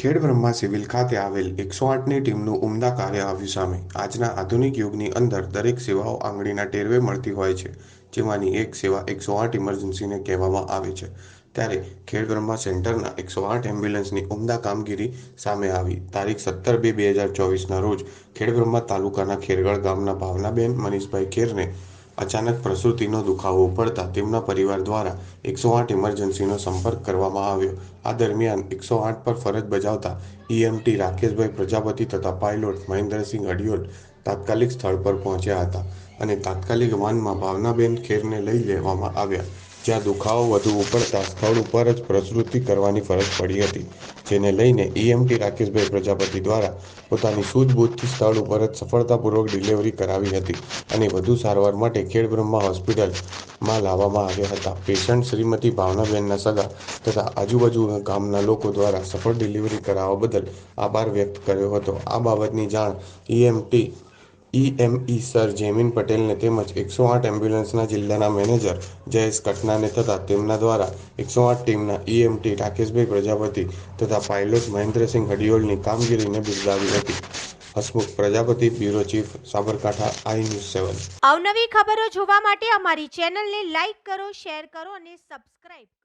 Khedbrahma civil ખાતે આવેલ એકસો આઠની ટીમનું ઉમદા કાર્ય આવ્યું સામે. આજના આધુનિક યુગની અંદર દરેક સેવાઓ આંગળીના ટેરવે મળતી હોય છે, જેમાંની એક સેવા એકસો આઠ ઇમરજન્સીને કહેવામાં આવે છે. ત્યારે ખેડબ્રહ્મા સેન્ટરના એકસો આઠ એમ્બ્યુલન્સની ઉમદા કામગીરી સામે આવી. તારીખ સત્તર બે બે હજાર ચોવીસના રોજ ખેડબ્રહ્મા તાલુકાના ખેરગડ ગામના ભાવનાબેન મનીષભાઈ ખેરને અચાનક પ્રસૂતિનો દુખાવો પડતા તેમના પરિવાર દ્વારા એકસો આઠ ઇમરજન્સીનો સંપર્ક કરવામાં આવ્યો. આ દરમિયાન એકસો આઠ પર ફરજ બજાવતા ઈએમટી રાકેશભાઈ પ્રજાપતિ તથા પાયલોટ મહેન્દ્રસિંહ અડિયોલ તાત્કાલિક સ્થળ પર પહોંચ્યા હતા અને તાત્કાલિક વાનમાં ભાવનાબેન ખેરને લઈ લેવામાં આવ્યા. જ્યાં દુખાવો વધુ ઉપડતા સ્થળ ઉપર જ પ્રસૃતિ કરવાની ફરજ પડી હતી, જેને લઈને ઈએમટી રાકેશભાઈ પ્રજાપતિ દ્વારા પોતાની સૂઝબૂઝથી સ્થળ ઉપર જ સફળતાપૂર્વક ડિલિવરી કરાવી હતી અને વધુ સારવાર માટે ખેડબ્રહ્મા હોસ્પિટલમાં લાવવામાં આવ્યા હતા. પેશન્ટ શ્રીમતી ભાવનાબેનના સગા તથા આજુબાજુ ગામના લોકો દ્વારા સફળ ડિલિવરી કરાવવા બદલ આભાર વ્યક્ત કર્યો હતો. આ બાબતની જાણ ઈએમટી ઈએમઈ સર જેમિન પટેલને તેમજ એકસો આઠ એમ્બ્યુલન્સના જિલ્લાના મેનેજર જયેશ કટનાને તથા તેમના દ્વારા એકસો આઠ ટીમના ઈએમટી રાકેશભાઈ પ્રજાપતિ તથા પાયલોટ મહેન્દ્રસિંહ હડિયોલની કામગીરીને બિરદાવી હતી. Hasmukh Prajapati, bureau chief, Sabarkantha, I news seven. અવનવી ખબરો જોવા માટે અમારી ચેનલને લાઈક કરો, શેર કરો અને સબસ્ક્રાઇબ